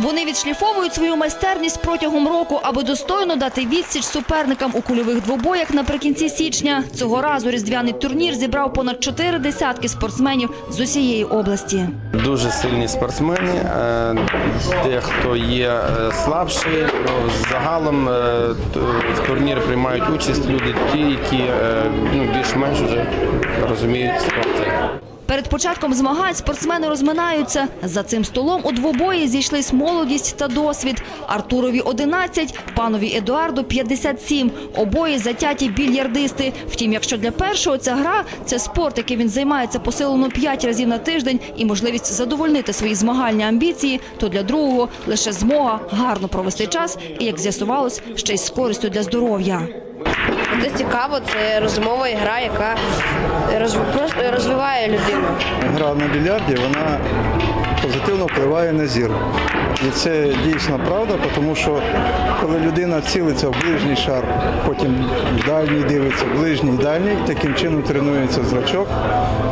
Вони відшліфовують свою майстерність протягом року, аби достойно дати відсіч суперникам у кульових двобоях наприкінці січня. Цього разу різдвяний турнір зібрав понад чотири десятки спортсменів з усієї області. Дуже сильні спортсмени, е, дехто є е, слабший. Ну, Загалом е, в турнірі приймають участь люди, ті, які ну, більш-менш вже розуміють спорт. Перед початком змагань спортсмени розминаються. За цим столом у двобої зійшлись молодість та досвід. Артурові 11, панові Едуарду 57. Обоє затяті більярдисти. Втім, якщо для першого ця гра – це спорт, який він займається посилено 5 разів на тиждень і можливість задовольнити свої змагальні амбіції, то для другого лише змога гарно провести час і, як з'ясувалось, ще й з користю для здоров'я. Це цікаво, це розумова гра, яка розвиває людину. Гра на більярді вона позитивно впливає на зір. І це дійсно правда, тому що коли людина цілиться в ближній шар, потім в дальній дивиться, ближній дальній, таким чином тренується зрачок,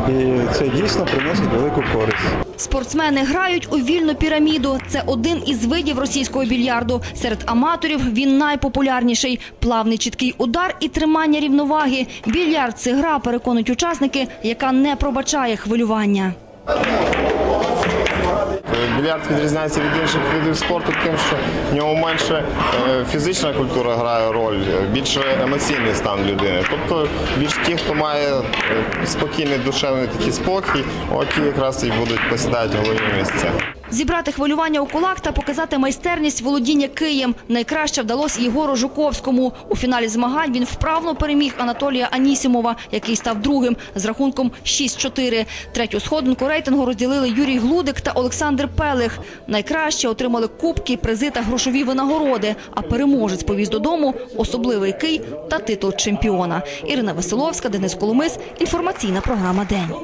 і це дійсно приносить велику користь. Спортсмени грають у вільну піраміду. Це один із видів російського більярду. Серед аматорів він найпопулярніший. Плавний чіткий удар і тримання рівноваги. Більярд – це гра, переконують учасники, яка не пробачає хвилювання. Більярд відрізняється від інших видів спорту тим, що в ньому менше е, фізична культура грає роль, е, більше емоційний стан людини. Тобто більш ті, хто має е, спокійний душевний такий спокій, от ті якраз і будуть посідати головні місця. Зібрати хвилювання у кулак та показати майстерність володіння києм. Найкраще вдалося Єгору Жуковському. У фіналі змагань він вправно переміг Анатолія Анісімова, який став другим з рахунком 6-4. Третю сходинку рейтингу розділили Юрій Глудик та Олександр Пелих. Найкраще отримали кубки, призи та грошові винагороди. А переможець повіз додому особливий кий та титул чемпіона. Ірина Веселовська, Денис Коломис. Інформаційна програма День.